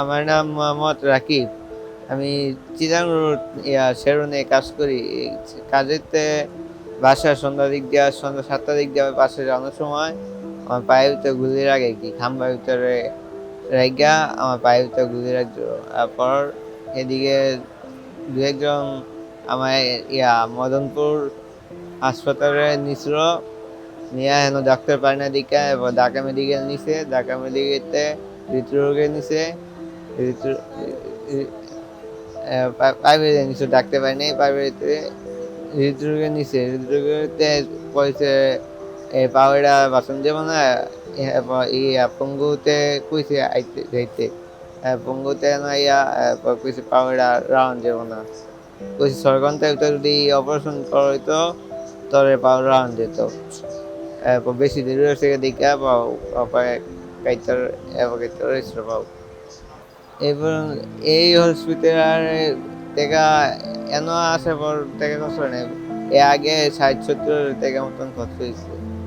আমার নাম মোহাম্মদ রাকিব। আমি চিরাং রোড, ইয়া, শেরনে কাজ করি। কাজেতে বাসা সন্ধ্যা দিক দিয়ে, সন্ধ্যা সাতটা দিক দিয়ে বাসে যাওয়ার সময় আমার পায়ের ভিতরে গুলি লাগে কি, খাম্বার ভিতরে রেগা আমার পায়ের ভিতরে গুলি রাখছিল তারপর এদিকে দু একজন আমার ইয়া, মদনপুর হাসপাতালে নিছিল। নিয়ে হেন ডাক্তার পায় না দিকে, এবার ঢাকা মেডিকেল নিছে। ঢাকা মেডিকেলতে হৃদরোগে নিছে হৃদ- আহ, পা- প্রাইভেটে নিছে ডাক্তার পায় নাই প্রাইভেটে হৃদরোগে নিছে হৃদরোগেতে কইছে এই পাওয়াটা বাসন যাব না এই পঙ্গুতে কইছে আইতে যাইতে পঙ্গুতে না ইয়া কইছে পাওয়াটা রাউন্ড যাব না। কইছে সরকার যদি অপারেশন করা হইতো তবে পাওয়ার রাউন্ড যেত বেশি দেরি হয়েছে দিকে পাওয়া কাইতার হয়েছিল পাও এবার এই হসপিটাল টাকা এনো আসে পর টাকা কষ্ট নেই। এ আগে ষাট সত্তর টাকা মতন কষ্ট হয়েছে।